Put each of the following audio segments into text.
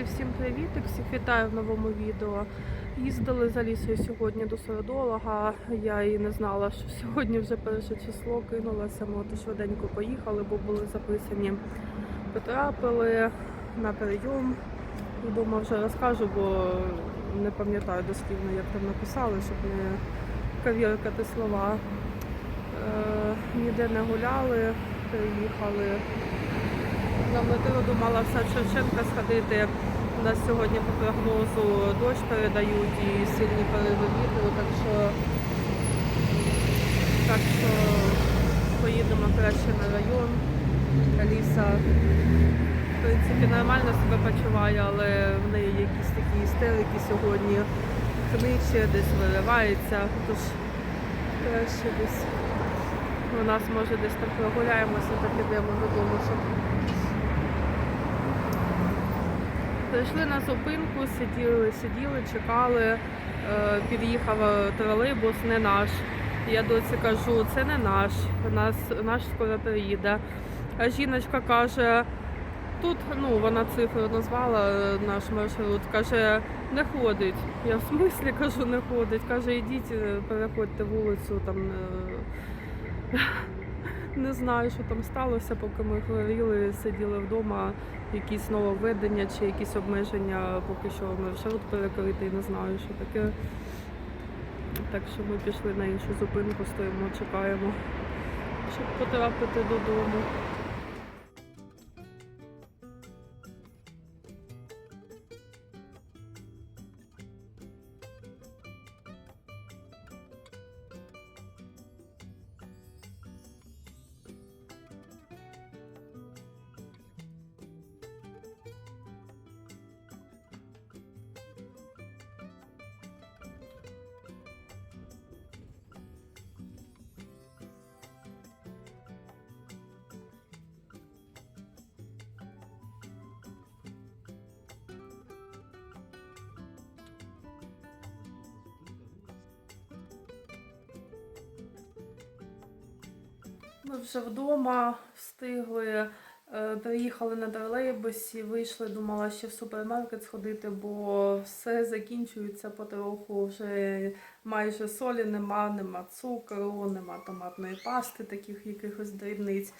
Друзі, всім привіт! Всіх вітаю в новому відео. Їздили за лісою сьогодні до серодолога. Я і не знала, що сьогодні вже перше число кинулася. Ми от швиденько поїхали, бо були записані. Потрапили на прийом. І Думаю, вже розкажу, бо не пам'ятаю дослівно, як там написали, щоб не кавіркати слова. Е, ніде не гуляли, приїхали на метро думала в Шевченка сходити. У нас сьогодні по прогнозу дощ передають і сильні пориви вітру, так що, так що поїдемо краще на район. Аліса в принципі нормально себе почуває, але в неї якісь такі істерики сьогодні книче, десь виривається, тож краще десь. У нас може десь там прогуляємося та підемо додому, щоб Прийшли на зупинку, сиділи, сиділи, чекали. Е, Під'їхав тролейбус, не наш. Я доці кажу, це не наш, нас, наш скоро приїде. А жіночка каже, тут ну, вона цифру назвала е, наш маршрут, каже, не ходить. Я в смислі кажу, не ходить. Каже, йдіть, е, переходьте вулицю, там не знаю, що там сталося, поки ми хворіли, сиділи вдома якісь нововведення чи якісь обмеження, поки що маршрут перекритий, не знаю, що таке. Так що ми пішли на іншу зупинку, стоїмо, чекаємо, щоб потрапити додому. Ми вже вдома встигли. е, Приїхали на тролейбусі, вийшли, думала ще в супермаркет сходити, бо все закінчується потроху. Вже майже солі нема, нема цукру, нема томатної пасти, таких якихось дрібниць.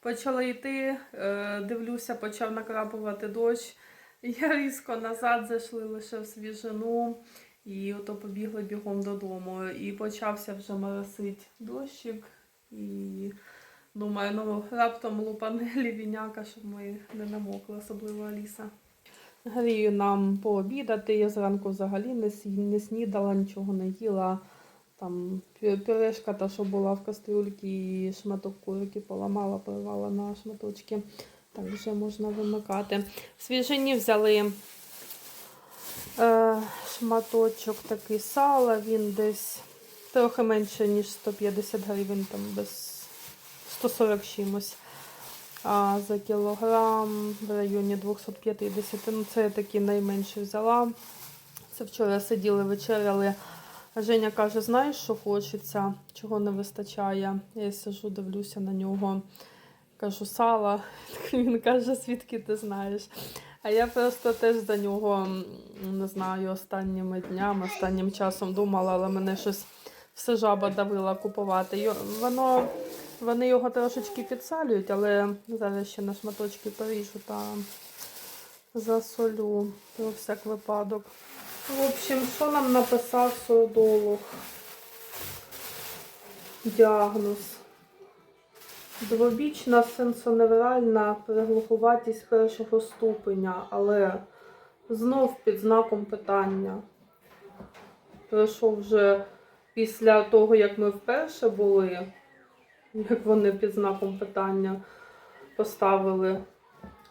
Почала йти, е, дивлюся, почав накрапувати дощ. Я різко назад зайшли лише в свіжину. І ото побігли бігом додому. І почався вже моросить дощик. І думаю, ну раптом лупане лівіняка, щоб ми не намокли, особливо Аліса. Грію нам пообідати. Я зранку взагалі не, не снідала, нічого не їла. Там пюрешка та, що була в кастрюльці, і шматок курки поламала, порвала на шматочки. Так вже можна вимикати. В свіжині взяли е, шматочок такий сала, він десь трохи менше, ніж 150 гривень, там без 140 чимось. А за кілограм в районі 250. Ну, це я такі найменше взяла. Це вчора сиділи, вечеряли. Женя каже, знаєш, що хочеться, чого не вистачає. Я сижу, дивлюся на нього. Кажу, сала. Він каже, звідки ти знаєш. А я просто теж за нього не знаю, останніми днями, останнім часом думала, але мене щось все жаба давила купувати. Воно, вони його трошечки підсалюють, але зараз ще на шматочки поріжу та засолю про всяк випадок. В общем, що нам написав суодолог? Діагноз. Двобічна сенсоневральна приглухуватість першого ступеня, але знов під знаком питання. Пройшов вже після того, як ми вперше були, як вони під знаком питання поставили,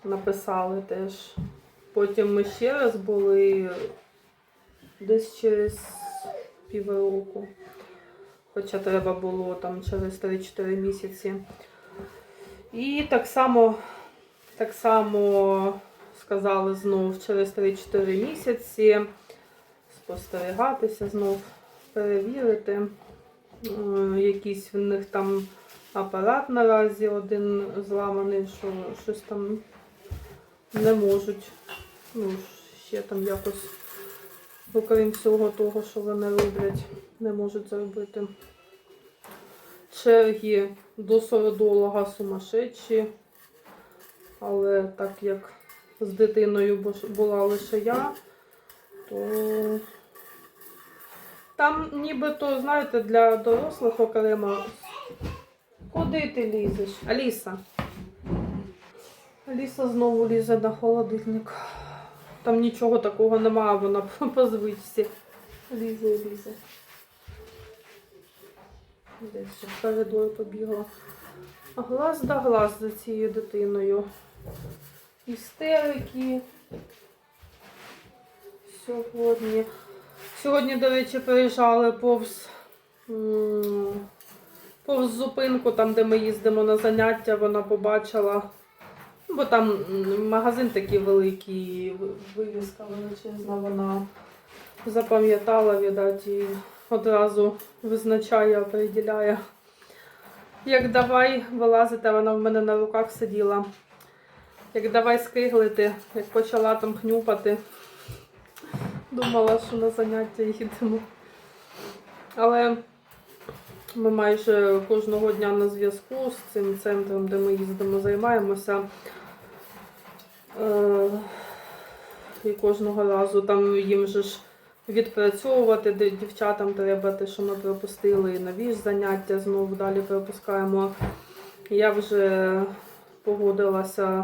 написали теж. Потім ми ще раз були десь через півроку. Хоча треба було там через 3-4 місяці. І так само, так само сказали знов через 3-4 місяці спостерігатися знов, перевірити. Е, Якийсь в них там апарат наразі один зламаний, що щось там не можуть Ну, ще там якось, окрім всього того, що вони роблять, не можуть зробити. Черги до сородолога сумасшедші. Але так як з дитиною бу- була лише я, то там нібито, знаєте, для дорослих окремо. Куди ти лізеш? Аліса. Аліса знову лізе на холодильник. Там нічого такого немає, вона по- звичці. Лізе і лізе. Десь ще коридор побігла. Глаз да глаз за цією дитиною. Істерики. Сьогодні. Сьогодні, до речі, приїжджали повз, повз зупинку, там, де ми їздимо на заняття, вона побачила. Бо там магазин такий великий, ви- вивіска величезна, вона запам'ятала, віддать, і одразу визначає, определяє. Як давай вилазити, вона в мене на руках сиділа. Як давай скиглити, як почала там хнюпати. Думала, що на заняття їдемо. Але ми майже кожного дня на зв'язку з цим центром, де ми їздимо, займаємося. Е, і кожного разу там їм же ж відпрацьовувати дівчатам треба те, що ми пропустили, і нові ж заняття знову далі пропускаємо. Я вже погодилася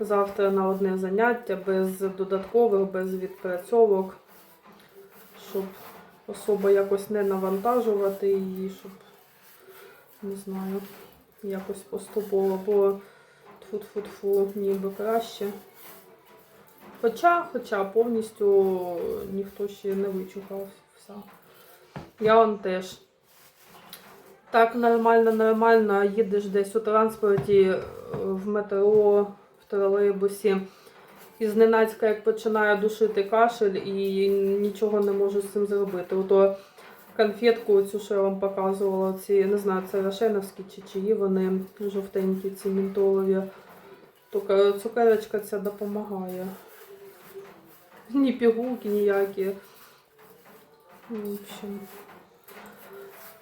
завтра на одне заняття без додаткових, без відпрацьовок, щоб особа якось не навантажувати її, щоб не знаю, якось поступово, бо тфу-тфу-тфу, ніби краще. Хоча, хоча повністю ніхто ще не вичухався. Я он теж. Так нормально, нормально, їдеш десь у транспорті, в метро, в тролейбусі. І зненацька, як починає душити кашель і нічого не можу з цим зробити. Ото конфетку, цю, що я вам показувала, ці, не знаю, це Рошеновські чи чиї вони жовтенькі, ці мінтолові. Тільки цукерочка ця допомагає. Ні пігулки ніякі. В общем,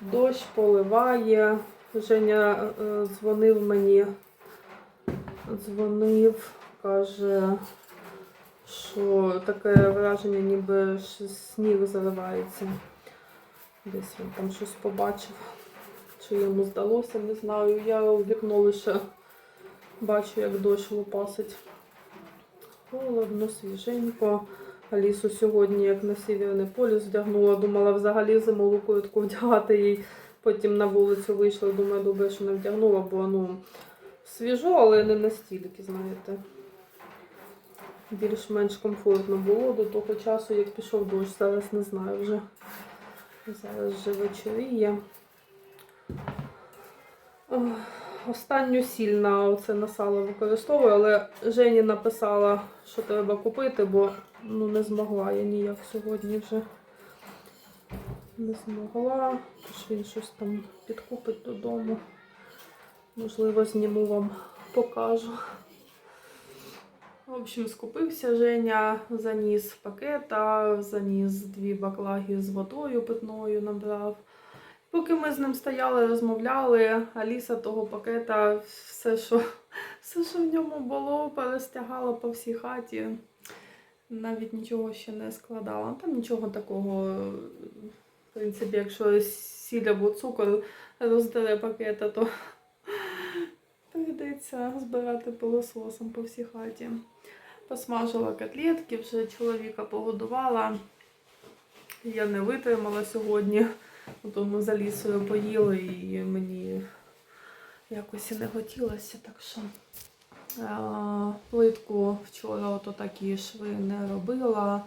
дощ поливає. Женя е, дзвонив мені, дзвонив, каже, що таке враження, ніби сніг заливається. Десь він там щось побачив. Чи йому здалося, не знаю. Я у вікно лише бачу, як дощ лупасить. Холодно, свіженько. Алісу сьогодні, як на Сєвєрний полюс вдягнула, думала взагалі зимову куртку вдягати їй. Потім на вулицю вийшла, думаю, добре, що не вдягнула, бо ну, свіжо, але не настільки, знаєте. Більш-менш комфортно було до того часу, як пішов дощ. Зараз не знаю вже. Зараз вже вечоріє. Останню сіль на оце на сало використовую, але Жені написала, що треба купити, бо ну, не змогла я ніяк сьогодні вже. Не змогла. Тож він щось там підкупить додому. Можливо, зніму вам покажу. В общем, скупився Женя, заніс пакета, заніс дві баклаги з водою питною набрав. Поки ми з ним стояли, розмовляли, Аліса того пакета, все, що, все, що в ньому було, перестягала по всій хаті. Навіть нічого ще не складала. Там нічого такого, в принципі, якщо сіль або цукор роздере пакета, то прийдеться збирати пилососом по всій хаті. Посмажила котлетки, вже чоловіка погодувала. Я не витримала сьогодні. Ото ми за лісою поїли і мені якось і не хотілося, так що а, плитку вчора ото такі шви не робила.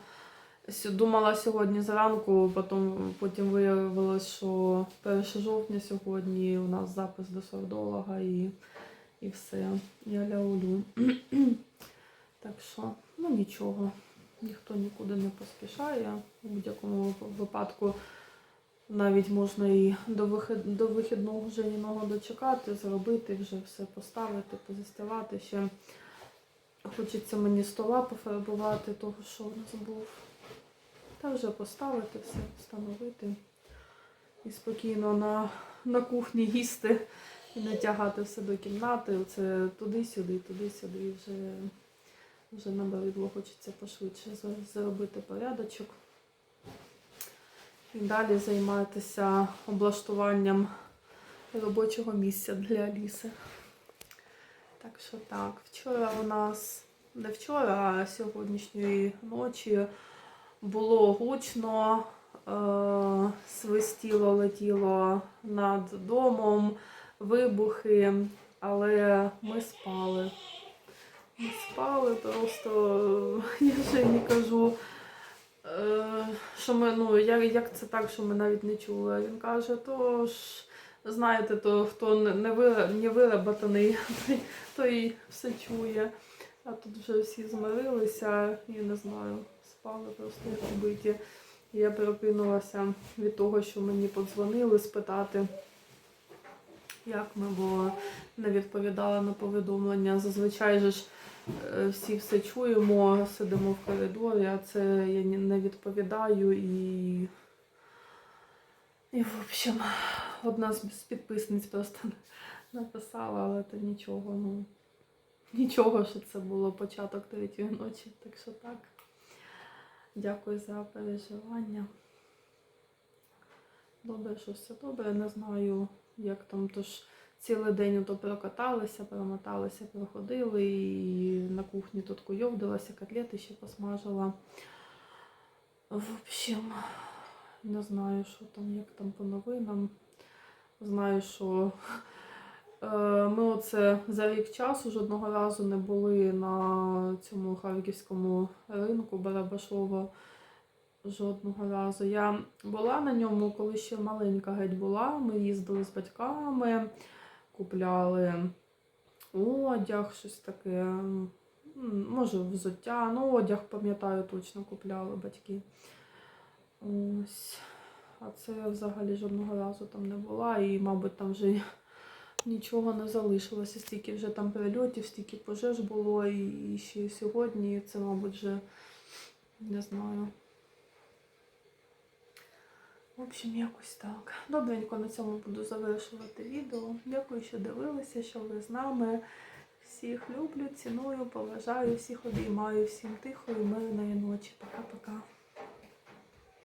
Думала сьогодні зранку, потім, потім виявилось, що 1 жовтня сьогодні у нас запис до сордолога і, і все. Я ляулю. так що, ну нічого, ніхто нікуди не поспішає. У будь-якому випадку навіть можна і до, вихід, до вихідного Женіного дочекати, зробити, вже все поставити, позастилати ще. Хочеться мені стола пофарбувати, того, що у нас був. Та вже поставити все, встановити. І спокійно на, на кухні їсти і не тягати все до кімнати. Оце туди-сюди, туди-сюди. І Вже, вже набридло, хочеться пошвидше зробити порядочок. І далі займатися облаштуванням робочого місця для Аліси. Так що так, вчора у нас, не вчора, а сьогоднішньої ночі було гучно, е, свистіло, летіло над домом, вибухи, але ми спали. Ми спали, просто я Жені кажу, е, що ми, ну, як, це так, що ми навіть не чули. Він каже, то ж, знаєте, то хто не, не, ви- не вироботаний, той, той все чує. А тут вже всі змирилися і не знаю, спали просто як вбиті. І Я перекинулася від того, що мені подзвонили спитати, як ми, бо не відповідала на повідомлення. Зазвичай же ж е, всі все чуємо, сидимо в коридорі, а це я не відповідаю і. І, в общем, одна з підписниць просто написала, але то нічого, ну. Нічого, що це було початок третьої ночі, так що так. Дякую за переживання. Добре, що все добре. Не знаю, як там, тож цілий день ото прокаталися, промоталися, проходили і на кухні тут куйовдилася, котлети ще посмажила. В общем, не знаю, що там, як там по новинам. Знаю, що е, ми оце за рік часу жодного разу не були на цьому харківському ринку Барабашова. Жодного разу. Я була на ньому, коли ще маленька геть була. Ми їздили з батьками, купляли одяг, щось таке. Може, взуття. Ну, одяг, пам'ятаю, точно купляли батьки. Ось. А це я взагалі жодного разу там не була, і, мабуть, там вже нічого не залишилося. Стільки вже там прильотів, стільки пожеж було, і, ще сьогодні це, мабуть, вже не знаю. В общем, якось так. Добренько на цьому буду завершувати відео. Дякую, що дивилися, що ви з нами. Всіх люблю, ціную, поважаю, всіх обіймаю, всім тихої, мирної ночі. Пока-пока.